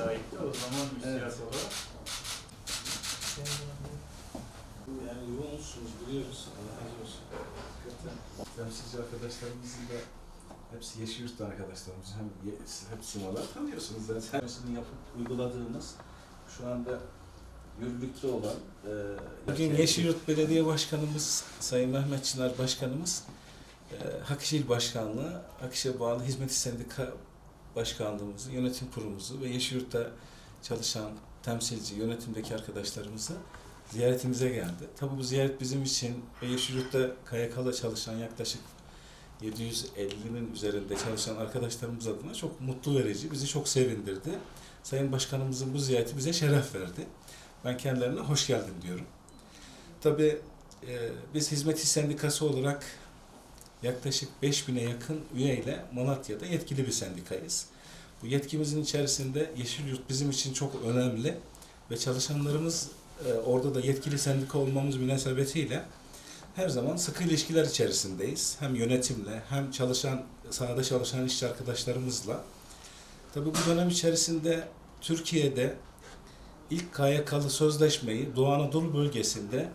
size aitti. O zaman müsiyat Evet. olarak. Yani yoğunsunuz biliyoruz. Allah razı olsun. Hakikaten. Temsilci arkadaşlarımızın da hepsi Yeşilyurt'ta arkadaşlarımız. Hem ye, hep sumalar tanıyorsunuz zaten. Sizin yapıp uyguladığınız şu anda yürürlükte olan e, Bugün Yeşilyurt Belediye Başkanımız Sayın Mehmet Çınar Başkanımız e, Hakişil Başkanlığı, Hakiş'e bağlı Hizmet Sendika Başkanlığımızı, yönetim kurulumuzu ve Yeşilyurt'ta çalışan temsilci, yönetimdeki arkadaşlarımızı ziyaretimize geldi. Tabii bu ziyaret bizim için ve Yeşilyurt'ta KYK'la çalışan yaklaşık 750'nin üzerinde çalışan arkadaşlarımız adına çok mutlu verici, bizi çok sevindirdi. Sayın Başkanımızın bu ziyareti bize şeref verdi. Ben kendilerine hoş geldin diyorum. Tabii e, biz Hizmet Sendikası olarak yaklaşık 5000'e yakın üyeyle Malatya'da yetkili bir sendikayız. Bu yetkimizin içerisinde Yeşilyurt bizim için çok önemli ve çalışanlarımız e, orada da yetkili sendika olmamız münasebetiyle her zaman sıkı ilişkiler içerisindeyiz. Hem yönetimle hem çalışan sahada çalışan işçi arkadaşlarımızla. Tabii bu dönem içerisinde Türkiye'de ilk KYK'lı sözleşmeyi Doğu Anadolu bölgesinde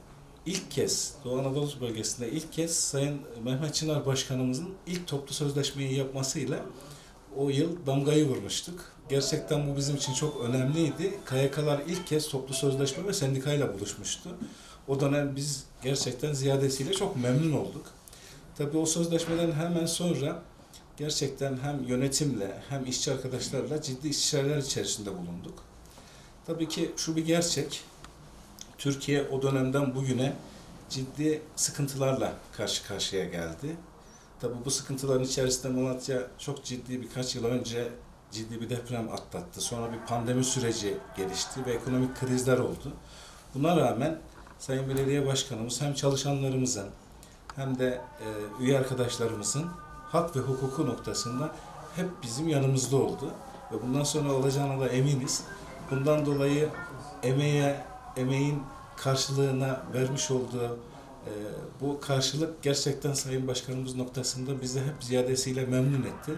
ilk kez, Doğu Anadolu bölgesinde ilk kez Sayın Mehmet Çınar Başkanımızın ilk toplu sözleşmeyi yapmasıyla o yıl damgayı vurmuştuk. Gerçekten bu bizim için çok önemliydi. KYK'lar ilk kez toplu sözleşme ve sendikayla buluşmuştu. O dönem biz gerçekten ziyadesiyle çok memnun olduk. Tabii o sözleşmeden hemen sonra gerçekten hem yönetimle hem işçi arkadaşlarla ciddi istişareler içerisinde bulunduk. Tabii ki şu bir gerçek. Türkiye o dönemden bugüne ciddi sıkıntılarla karşı karşıya geldi. Tabii bu sıkıntıların içerisinde Malatya çok ciddi birkaç yıl önce ciddi bir deprem atlattı. Sonra bir pandemi süreci gelişti ve ekonomik krizler oldu. Buna rağmen Sayın Belediye Başkanımız hem çalışanlarımızın hem de e, üye arkadaşlarımızın hak ve hukuku noktasında hep bizim yanımızda oldu. Ve bundan sonra olacağına da eminiz. Bundan dolayı emeğe, emeğin karşılığına vermiş olduğu e, bu karşılık gerçekten Sayın Başkanımız noktasında bizi hep ziyadesiyle memnun etti.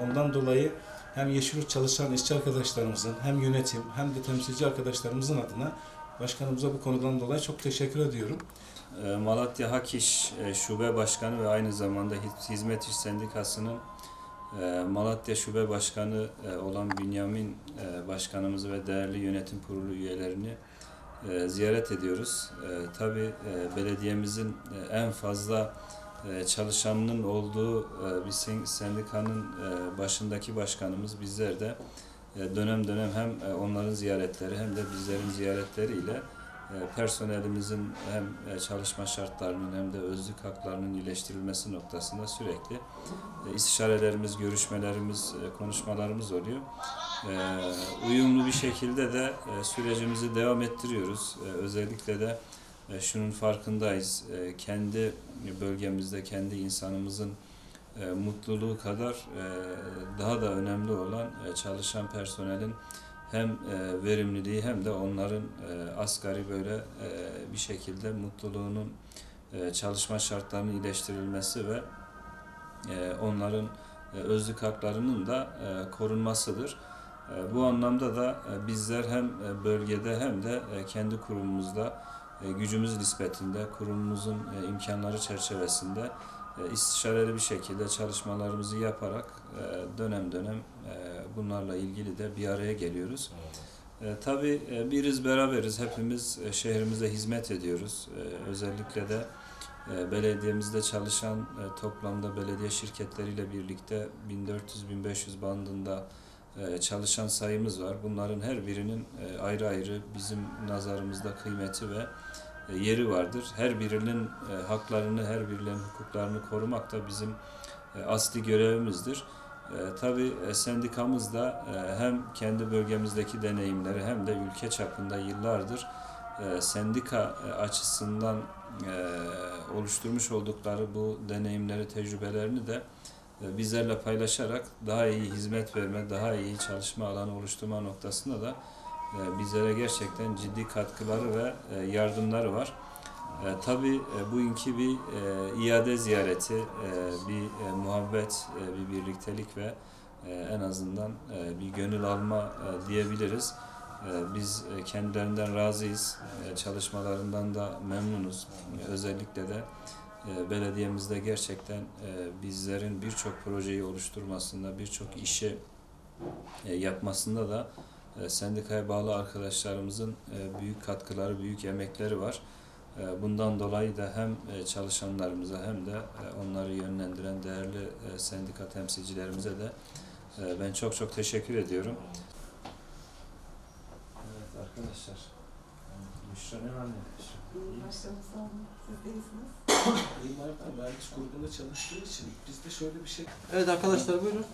Ondan dolayı hem Yeşilyurt çalışan işçi arkadaşlarımızın hem yönetim hem de temsilci arkadaşlarımızın adına Başkanımıza bu konudan dolayı çok teşekkür ediyorum. Ee, Malatya Hak İş e, Şube Başkanı ve aynı zamanda Hiz- Hizmet İş Sendikası'nın e, Malatya Şube Başkanı e, olan Bünyamin e, Başkanımızı ve değerli yönetim kurulu üyelerini e, ziyaret ediyoruz. E, Tabii e, belediyemizin en fazla çalışanının olduğu bir sen- sendikanın başındaki başkanımız bizler de dönem dönem hem onların ziyaretleri hem de bizlerin ziyaretleriyle personelimizin hem e, çalışma şartlarının hem de özlük haklarının iyileştirilmesi noktasında sürekli e, istişarelerimiz, görüşmelerimiz, e, konuşmalarımız oluyor. E, Uyumlu bir şekilde de e, sürecimizi devam ettiriyoruz. E, Özellikle de e, şunun farkındayız. E, Kendi bölgemizde, kendi insanımızın e, mutluluğu kadar e, daha da önemli olan e, çalışan personelin hem e, verimliliği hem de onların e, asgari böyle e, bir şekilde mutluluğunun e, çalışma şartlarının iyileştirilmesi ve onların e, özlük haklarının da korunmasıdır. Bu anlamda da bizler hem bölgede hem de kendi kurumumuzda gücümüz nispetinde kurumumuzun imkanları çerçevesinde istişareli bir şekilde çalışmalarımızı yaparak e, dönem dönem e, bunlarla ilgili de bir araya geliyoruz. E, tabii e, biriz beraberiz hepimiz e, şehrimize hizmet ediyoruz. E, özellikle de e, belediyemizde çalışan e, toplamda belediye şirketleriyle birlikte 1400-1500 bandında e, çalışan sayımız var. Bunların her birinin e, ayrı ayrı bizim nazarımızda kıymeti ve e, yeri vardır. Her birinin e, haklarını, her birinin hukuklarını korumak da bizim e, asli görevimizdir. E, tabii e, sendikamız da e, hem kendi bölgemizdeki deneyimleri hem de ülke çapında yıllardır e, sendika e, açısından e, oluşturmuş oldukları bu deneyimleri, tecrübelerini de e, bizlerle paylaşarak daha iyi hizmet verme, daha iyi çalışma alanı oluşturma noktasında da e, bizlere gerçekten ciddi katkıları ve e, yardımları var. E, tabii bugünkü bir e, iade ziyareti, e, bir muhabbet, bir birliktelik ve en azından bir gönül alma diyebiliriz. Biz kendilerinden razıyız. Çalışmalarından da memnunuz. Özellikle de belediyemizde gerçekten bizlerin birçok projeyi oluşturmasında, birçok işi yapmasında da sendikaya bağlı arkadaşlarımızın e, büyük katkıları, büyük emekleri var. E, Bundan dolayı da hem e, çalışanlarımıza hem de e, onları yönlendiren değerli e, sendika temsilcilerimize de e, ben çok çok teşekkür ediyorum. Evet arkadaşlar. Müşra ne var ne yok? Başkanım sağ olun. Siz de iyisiniz. Yıllardan mühendis grubunda çalıştığı için bizde şöyle bir şey Evet arkadaşlar buyurun.